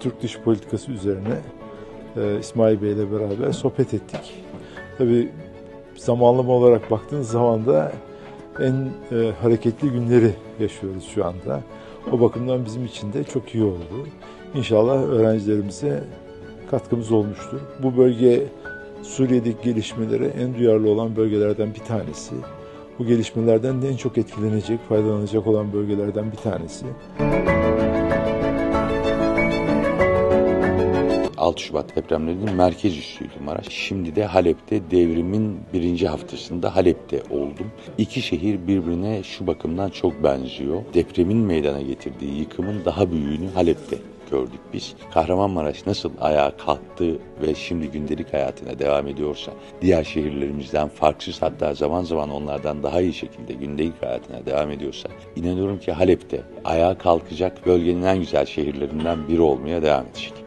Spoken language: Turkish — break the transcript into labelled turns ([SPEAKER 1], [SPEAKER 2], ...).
[SPEAKER 1] Türk dış politikası üzerine e, İsmail Bey ile beraber sohbet ettik. Tabii zamanlama olarak baktığınız zaman da en e, hareketli günleri yaşıyoruz şu anda. O bakımdan bizim için de çok iyi oldu. İnşallah öğrencilerimize katkımız olmuştur. Bu bölge Suriye'deki gelişmelere en duyarlı olan bölgelerden bir tanesi. Bu gelişmelerden de en çok etkilenecek, faydalanacak olan bölgelerden bir tanesi.
[SPEAKER 2] 6 Şubat depremlerinin merkez üssüydü Maraş. Şimdi de Halep'te devrimin birinci haftasında Halep'te oldum. İki şehir birbirine şu bakımdan çok benziyor. Depremin meydana getirdiği yıkımın daha büyüğünü Halep'te gördük biz. Kahramanmaraş nasıl ayağa kalktı ve şimdi gündelik hayatına devam ediyorsa, diğer şehirlerimizden farksız hatta zaman zaman onlardan daha iyi şekilde gündelik hayatına devam ediyorsa, inanıyorum ki Halep'te ayağa kalkacak bölgenin en güzel şehirlerinden biri olmaya devam edecek.